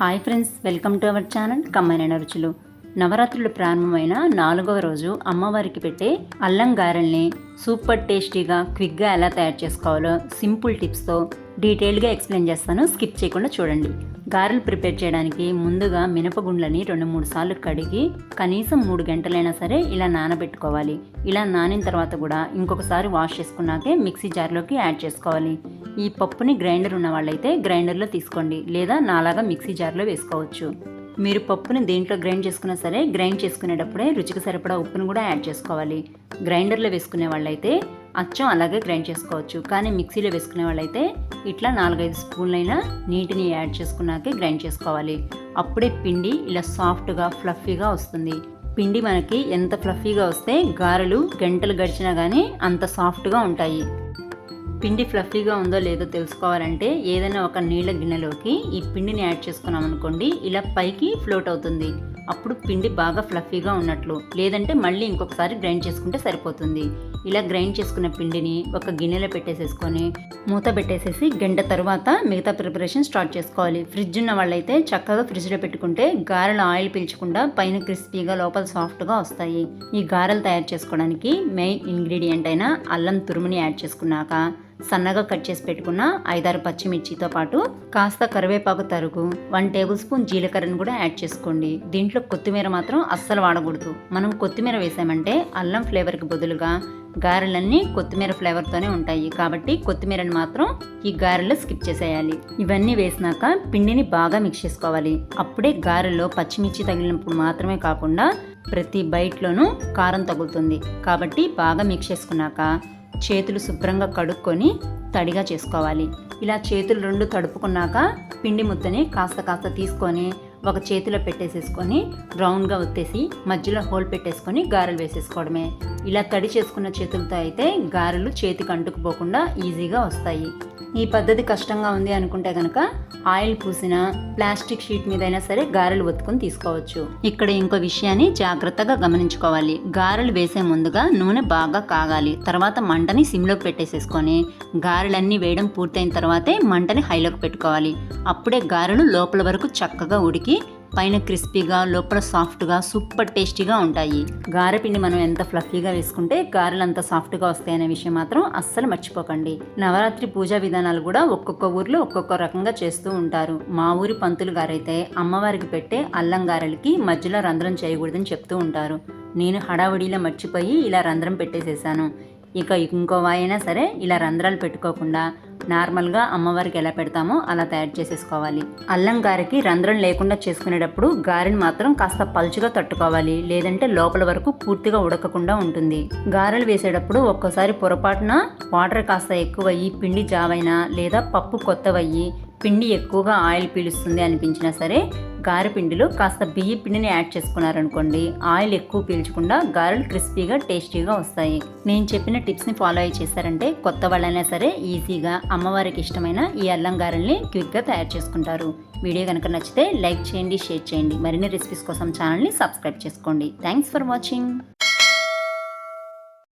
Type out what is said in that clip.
Hi friends welcome to our channel కమ్మైన రుచులు నవరాత్రులు ప్రారంభమైన నాలుగవ రోజు అమ్మవారికి పెట్టే అల్లం గారెల్ని సూపర్ టేస్టీగా క్విక్గా ఎలా తయారు చేసుకోవాలో సింపుల్ టిప్స్తో డీటెయిల్గా ఎక్స్ప్లెయిన్ చేస్తాను. స్కిప్ చేయకుండా చూడండి. గారెలు ప్రిపేర్ చేయడానికి ముందుగా మినపగుండ్లని రెండు మూడు సార్లు కడిగి కనీసం మూడు గంటలైనా సరే ఇలా నానబెట్టుకోవాలి. ఇలా నానిన తర్వాత కూడా ఇంకొకసారి వాష్ చేసుకున్నాకే మిక్సీ జార్లోకి యాడ్ చేసుకోవాలి. ఈ పప్పుని గ్రైండర్ ఉన్న వాళ్ళైతే గ్రైండర్లో తీసుకోండి లేదా నాలాగా మిక్సీ జార్లో వేసుకోవచ్చు. మీరు పప్పుని దేంట్లో గ్రైండ్ చేసుకున్నా సరే గ్రైండ్ చేసుకునేటప్పుడే రుచికి సరిపడా ఉప్పును కూడా యాడ్ చేసుకోవాలి. గ్రైండర్లో వేసుకునే వాళ్ళైతే అచ్చం అలాగే గ్రైండ్ చేసుకోవచ్చు. కానీ మిక్సీలో వేసుకునే వాళ్ళైతే ఇట్లా నాలుగైదు స్పూన్లైనా నీటిని యాడ్ చేసుకున్నాకే గ్రైండ్ చేసుకోవాలి. అప్పుడే పిండి ఇలా సాఫ్ట్గా ఫ్లఫీగా వస్తుంది. పిండి మనకి ఎంత ఫ్లఫీగా వస్తే గారెలు గంటలు గడిచినా కానీ అంత సాఫ్ట్గా ఉంటాయి. పిండి ఫ్లఫీగా ఉందో లేదో తెలుసుకోవాలంటే ఏదైనా ఒక నీళ్ళ గిన్నెలోకి ఈ పిండిని యాడ్ చేసుకున్నాం అనుకోండి ఇలా పైకి ఫ్లోట్ అవుతుంది. అప్పుడు పిండి బాగా ఫ్లఫీగా ఉన్నట్లు లేదంటే మళ్ళీ ఇంకొకసారి గ్రైండ్ చేసుకుంటే సరిపోతుంది. ఇలా గ్రైండ్ చేసుకున్న పిండిని ఒక గిన్నెలో పెట్టేసేసుకొని మూత పెట్టేసేసి గంట తర్వాత మిగతా ప్రిపరేషన్ స్టార్ట్ చేసుకోవాలి. ఫ్రిడ్జ్ ఉన్న వాళ్ళైతే చక్కగా ఫ్రిడ్జ్లో పెట్టుకుంటే గారెలు ఆయిల్ పీల్చకుండా పైన క్రిస్పీగా లోపల సాఫ్ట్గా వస్తాయి. ఈ గారెలు తయారు చేసుకోవడానికి మెయిన్ ఇంగ్రీడియంట్ అయిన అల్లం తురుముని యాడ్ చేసుకున్నాక సన్నగా కట్ చేసి పెట్టుకున్న ఐదారు పచ్చిమిర్చితో పాటు కాస్త కరివేపాకు తరుగు వన్ టేబుల్ స్పూన్ జీలకర్రను కూడా యాడ్ చేసుకోండి. దీంట్లో కొత్తిమీర మాత్రం అస్సలు వాడకూడదు. మనం కొత్తిమీర వేసామంటే అల్లం ఫ్లేవర్కి బదులుగా గారెలన్నీ కొత్తిమీర ఫ్లేవర్తోనే ఉంటాయి. కాబట్టి కొత్తిమీరని మాత్రం ఈ గారెలో స్కిప్ చేసేయాలి. ఇవన్నీ వేసినాక పిండిని బాగా మిక్స్ చేసుకోవాలి. అప్పుడే గారెలో పచ్చిమిర్చి తగిలినప్పుడు మాత్రమే కాకుండా ప్రతి బైట్లోనూ కారం తగులుతుంది. కాబట్టి బాగా మిక్స్ చేసుకున్నాక చేతులు శుభ్రంగా కడుక్కొని తడిగా చేసుకోవాలి. ఇలా చేతులు రెండు తడుపుకున్నాక పిండి ముద్దని కాస్త కాస్త తీసుకొని ఒక చేతిలో పెట్టేసేసుకొని రౌండ్గా ఒత్తేసి మధ్యలో హోల్ పెట్టేసుకొని గారెలు వేసేసుకోవడమే. ఇలా తడి చేసుకున్న చేతులతో అయితే గారెలు చేతికి అంటుకుపోకుండా ఈజీగా వస్తాయి. ఈ పద్ధతి కష్టంగా ఉంది అనుకుంటే కనుక ఆయిల్ పూసిన ప్లాస్టిక్ షీట్ మీద అయినా సరే గారెలు ఒత్తుకొని తీసుకోవచ్చు. ఇక్కడ ఇంకో విషయాన్ని జాగ్రత్తగా గమనించుకోవాలి. గారెలు వేసే ముందుగా నూనె బాగా కాగాలి. తర్వాత మంటని సిమ్లోకి పెట్టేసేసుకొని గారెలన్నీ వేయడం పూర్తయిన తర్వాతే మంటని హైలోకి పెట్టుకోవాలి. అప్పుడే గారెలు లోపల వరకు చక్కగా ఉడికి పైన క్రిస్పీగా లోపల సాఫ్ట్గా సూపర్ టేస్టీగా ఉంటాయి. గారెపిండి మనం ఎంత ఫ్లఫీగా వేసుకుంటే గారెలు అంత సాఫ్ట్గా వస్తాయనే విషయం మాత్రం అస్సలు మర్చిపోకండి. నవరాత్రి పూజా విధానాలు కూడా ఒక్కొక్క ఊర్లో ఒక్కొక్క రకంగా చేస్తూ ఉంటారు. మా ఊరి పంతులు గారైతే అమ్మవారికి పెట్టే అల్లం గారెలకి మధ్యలో రంధ్రం చేయకూడదని చెప్తూ ఉంటారు. నేను హడావుడిలో మర్చిపోయి ఇలా రంధ్రం పెట్టేసేసాను. ఇక ఇంకోవైనా సరే ఇలా రంధ్రాలు పెట్టుకోకుండా నార్మల్గా అమ్మవారికి ఎలా పెడతామో అలా తయారు చేసేసుకోవాలి. అల్లం గారికి రంధ్రం లేకుండా చేసుకునేటప్పుడు గారెని మాత్రం కాస్త పలుచుగా తట్టుకోవాలి. లేదంటే లోపల వరకు పూర్తిగా ఉడకకుండా ఉంటుంది. గారెలు వేసేటప్పుడు ఒక్కోసారి పొరపాటున వాటర్ కాస్త ఎక్కువయ్యి పిండి జావైనా లేదా పప్పు కొత్తవయ్యి పిండి ఎక్కువగా ఆయిల్ పీలుస్తుంది అనిపించినా సరే గారె పిండిలో కాస్త బియ్య పిండిని యాడ్ చేసుకున్నారనుకోండి ఆయిల్ ఎక్కువ పీల్చకుండా గారెలు క్రిస్పీగా టేస్టీగా వస్తాయి. నేను చెప్పిన టిప్స్ని ఫాలో అయ్యి చేశారంటే కొత్త వాళ్ళైనా సరే ఈజీగా అమ్మవారికి ఇష్టమైన ఈ అల్లం గారెల్ని క్విక్గా తయారు చేసుకుంటారు. వీడియో కనుక నచ్చితే లైక్ చేయండి షేర్ చేయండి. మరిన్ని రెసిపీస్ కోసం ఛానల్ని సబ్స్క్రైబ్ చేసుకోండి. Thanks for watching.